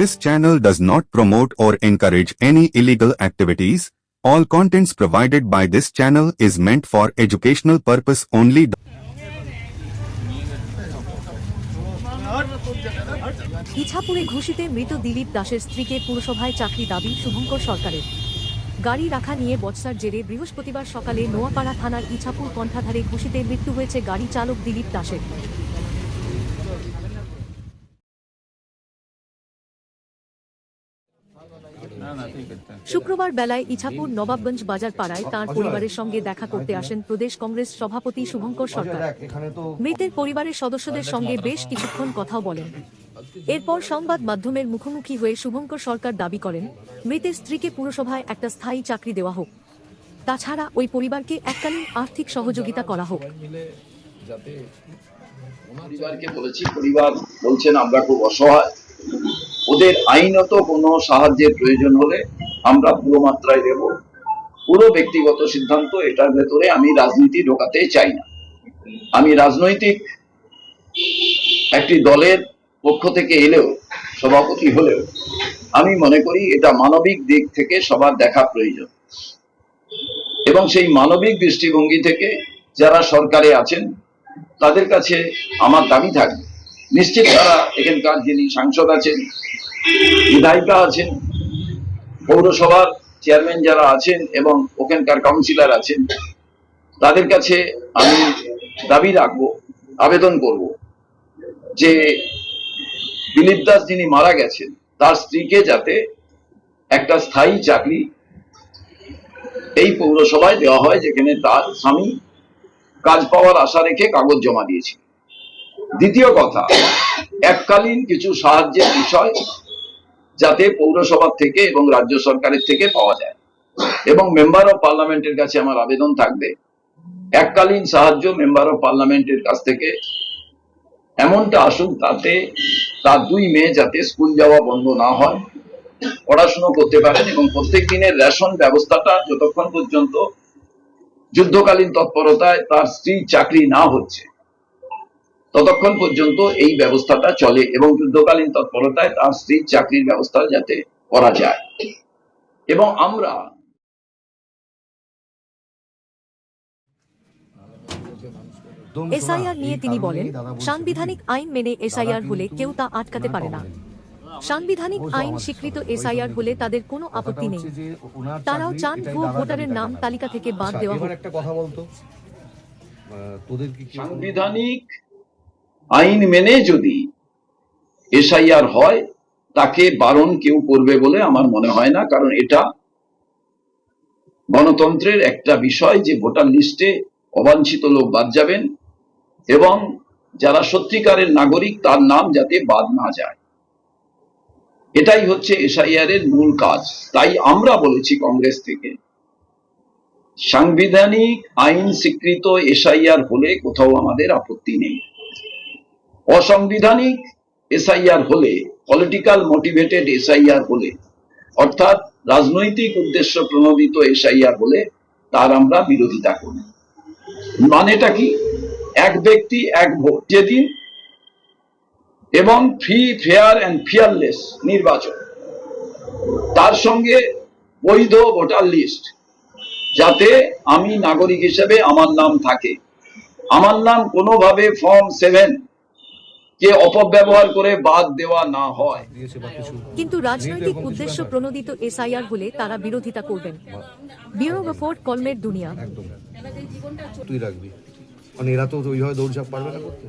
This channel does not promote or encourage any illegal activities. All contents provided by this channel is meant for educational purpose only. ইছাপুরে ঘুষিতে মৃত দিলীপ দাসের স্ত্রীকে পুরসভায় চাকরি দাবি শুভঙ্কর সরকারের গাড়ি রাখা নিয়ে বৎসার জেরে বৃহস্পতিবার সকালে নোয়াপাড়া থানার ইছাপুর কণ্ঠাধারে ঘুষিতে মৃত্যু হয়েছে গাড়ি চালক দিলীপ দাসের শুক্রবার বেলায় ইছাপুর নবাবগঞ্জ বাজার পাড়ায় তাঁর পরিবারের সঙ্গে দেখা করতে আসেন প্রদেশ কংগ্রেস সভাপতি শুভঙ্কর সরকার। এখানে মৃতের পরিবারের সদস্যদের সঙ্গে বেশ কিছুক্ষণ কথাও বলেন। এরপর সংবাদ মাধ্যমের মুখোমুখি হয়ে শুভঙ্কর সরকার দাবি করেন মৃতের স্ত্রীকে পুরসভায় একটা স্থায়ী চাকরি দেওয়া হোক। তাছাড়া ওই পরিবারকে এককালীন আর্থিক সহযোগিতা করা হোক। পরিবারকে বলেছি পরিবার বলছেন আমরা খুব অসহায়। ওদের আইনত কোনো সাহায্যের প্রয়োজন হলে আমরা পুরো মাত্রায় দেব। পুরো ব্যক্তিগত সিদ্ধান্ত এটার ভেতরে আমি রাজনীতি ঢোকাতে চাই না। আমি রাজনৈতিক একটি দলের পক্ষ থেকে এলেও, সভাপতি হলেও, আমি মনে করি এটা মানবিক দিক থেকে সবার দেখা প্রয়োজন। এবং সেই মানবিক দৃষ্টিভঙ্গি থেকে যারা সরকারে আছেন, তাদের কাছে আমার দাবি থাকবে। নিশ্চিত তারা এখানকার যিনি সাংসদ আছেন, বিধায়িকা আছেন, পৌরসভার চেয়ারম্যান যারা আছেন এবং ওখানকার কাউন্সিলর আছেন, তাদের কাছে আমি দাবি রাখব, আবেদন করব যে দিলীপ দাস যিনি মারা গেছেন, তার স্ত্রীকে যাতে একটা স্থায়ী চাকরি এই পৌরসভায় দেওয়া হয় যেখানে তার স্বামী কাজ পাওয়ার আশা রেখে কাগজ জমা দিয়েছি দ্বিতীয় কথা, এককালীন কিছু সাহায্যের বিষয় যাতে পৌরসভা থেকে এবং রাজ্য সরকারের থেকে পাওয়া যায়। এবং মেম্বার অফ পার্লামেন্টের কাছে আমার আবেদন থাকবে, এককালীন সাহায্য মেম্বার অফ পার্লামেন্টের কাছ থেকে। এমনটা আসুক তাতে তার দুই মেয়ে যাতে স্কুল যাওয়া বন্ধ না হয়, পড়াশুনো করতে পারেন এবং প্রত্যেক দিনের রেশন ব্যবস্থাটা যতক্ষণ পর্যন্ত যুদ্ধকালীন তৎপরতায় তার স্ত্রী চাকরি না হচ্ছে। ততক্ষণ পর্যন্ত এই ব্যবস্থাটা চলে এবং যুদ্ধকালীন তৎপরতায় তার স্ত্রীর চাকরির ব্যবস্থা যাতে করা যায়। এবং আমরা এসআইআর নিয়ে তিনি বলেন সাংবিধানিক আইন মেনে এসআইআর হলে কেউ তা আটকাতে পারে না। সাংবিধানিক আইন স্বীকৃত এসআইআর হলে তাদের কোনো আপত্তি নেই। তারাও চান ভুয়ো ভোটারের নাম তালিকা থেকে বাদ দেওয়া হোক। সাংবিধানিক আইন মেনে যদি এসআইআর হয়, তাকে বারণ কেউ করবে বলে আমার মনে হয় না, কারণ এটা গণতন্ত্রের একটা বিষয় যে ভোটার লিস্টে অবাঞ্ছিত লোক বাদ যাবেন এবং যারা সত্যিকারের নাগরিক তার নাম যাতে বাদ না যায়। এটাই হচ্ছে এসআইআর এর মূল কাজ। তাই আমরা বলেছি কংগ্রেস থেকে, সাংবিধানিক আইন স্বীকৃত এসআইআর হলে কোথাও আমাদের আপত্তি নেই। অসাংবিধানিক এসআইআর হলে পলিটিক্যাল মোটিভেটেড এসআইআর হলে, অর্থাৎ রাজনৈতিক উদ্দেশ্য প্রণোদিত এসআইআর হলে তার আমরা বিরোধিতা করি। মানেটা কি? এক ব্যক্তি, এক ভোট যেদিন এবং ফ্রি ফেয়ার অ্যান্ড ফিয়ারলেস নির্বাচন। তার সঙ্গে বৈধ ভোটার লিস্ট যাতে আমি নাগরিক হিসেবে আমার নাম থাকে। আমার নাম কোনোভাবে ফর্ম সেভেন কে অপব্যবহার করে বাদ দেওয়া না হয়। কিন্তু রাজনৈতিক উদ্দেশ্য প্রণোদিত এসআইআর হলে তারা বিরোধিতা করবেন। ব্যুরো রিপোর্ট কলমের দুনিয়া। তুই রাখবি। মানে এরা তো ওইভাবে দৌড়ঝাঁপ পারবে না করতে।